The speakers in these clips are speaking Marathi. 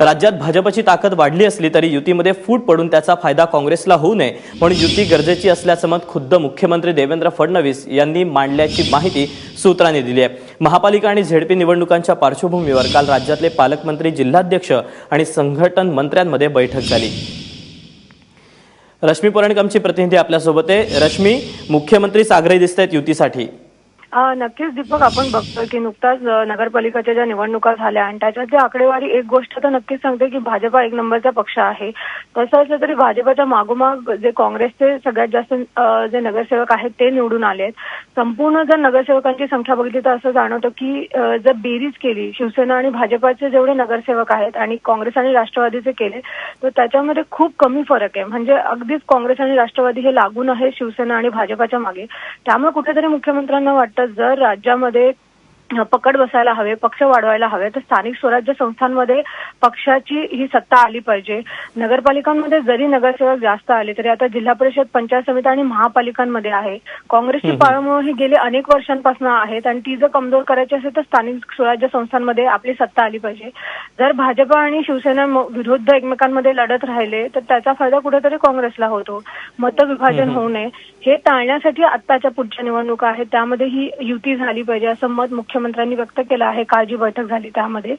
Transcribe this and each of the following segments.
राज्यात भाजपची ताकद वाढली असली तरी युतीमध्ये फूट पडून त्याचा फायदा काँग्रेसला होऊ नये म्हणून युती गरजेची असल्याचं मत खुद्द मुख्यमंत्री देवेंद्र फडणवीस यांनी मांडल्याची माहिती सूत्रांनी दिली आहे. महापालिका आणि झेडपी निवडणुकांच्या पार्श्वभूमीवर काल राज्यातले पालकमंत्री जिल्हाध्यक्ष आणि संघटन मंत्र्यांमध्ये बैठक झाली. रश्मी पोरणकमची प्रतिनिधी आपल्यासोबत आहे. रश्मी मुख्यमंत्री सागरे दिसत आहेत युतीसाठी. नक्कीच दीपक आपण बघतोय की नुकताच नगरपालिकाच्या ज्या निवडणुका झाल्या आणि त्याच्यातली आकडेवारी एक गोष्ट तर नक्कीच सांगते की भाजपा एक नंबरचा पक्ष आहे. तसं असलं तरी भाजपाच्या मागोमाग जे काँग्रेसचे सगळ्यात जास्त जे नगरसेवक आहेत ते निवडून आले आहेत संपूर्ण जर नगरसेवकांची संख्या बघितली तर असं जाणवतं की जर बेरीज केली शिवसेना आणि भाजपाचे जेवढे नगरसेवक आहेत आणि काँग्रेस आणि राष्ट्रवादीचे केले तर त्याच्यामध्ये खूप कमी फरक आहे. म्हणजे अगदीच काँग्रेस आणि राष्ट्रवादी हे लागून आहे शिवसेना आणि भाजपाच्या मागे. त्यामुळे कुठेतरी मुख्यमंत्र्यांना वाटतं जर राज्यामध्ये पकड बसायला हवे पक्ष वाढवायला हवे तर स्थानिक स्वराज्य संस्थांमध्ये पक्षाची ही सत्ता आली पाहिजे. नगरपालिकांमध्ये जरी नगरसेवक जास्त आले तरी आता जिल्हा परिषद पंचायत समिती आणि महापालिकांमध्ये आहे. काँग्रेसची पाळमुळं ही गेली अनेक वर्षांपासून आहेत आणि ती जर कमजोर करायची असेल तर स्थानिक स्वराज्य संस्थांमध्ये आपली सत्ता आली पाहिजे. जर भाजप आणि शिवसेना विरुद्ध एकमेकांमध्ये लढत राहिले तर त्याचा फायदा कुठेतरी काँग्रेसला होतो. मतविभाजन होऊ नये. हे टाळण्यासाठी आत्ताच्या पुढच्या निवडणुका आहेत. त्यामध्ये ही युती झाली पाहिजे असं मत मुख्यमंत्र्यांनी व्यक्त केलं आहे. काळजी बैठक झाली त्यामध्ये.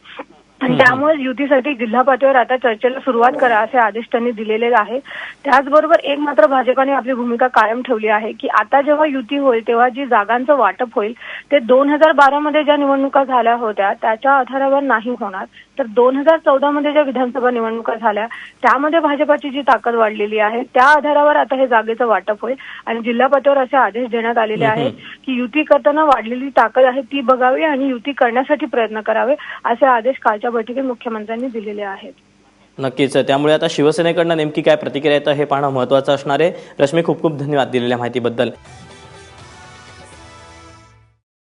आणि त्यामुळे युतीसाठी जिल्हा पातळीवर आता चर्चेला सुरुवात करा असे आदेश त्यांनी दिलेले आहे. त्याचबरोबर एक मात्र भाजपाने आपली भूमिका कायम ठेवली आहे की आता जेव्हा युती होईल तेव्हा जी जागांचं वाटप होईल ते दोन हजार बारा मध्ये ज्या निवडणुका झाल्या होत्या त्याच्या आधारावर नाही होणार. तर दोन हजार चौदा मध्ये ज्या विधानसभा निवडणुका झाल्या त्यामध्ये भाजपाची जी ताकद वाढलेली आहे त्या आधारावर आता हे जागेचं वाटप होईल. आणि जिल्हा पातळीवर असे आदेश देण्यात आलेले आहेत की युती करताना वाढलेली ताकद आहे ती बघावी आणि युती करण्यासाठी प्रयत्न करावे असे आदेश कालच्या बैठकीत मुख्यमंत्र्यांनी दिलेले आहेत. नक्कीच त्यामुळे आता शिवसेनेकडनं नेमकी काय प्रतिक्रिया येतं हे पाहणं महत्त्वाचं असणार आहे. रश्मी खूप खूप धन्यवाद दिलेल्या माहितीबद्दल.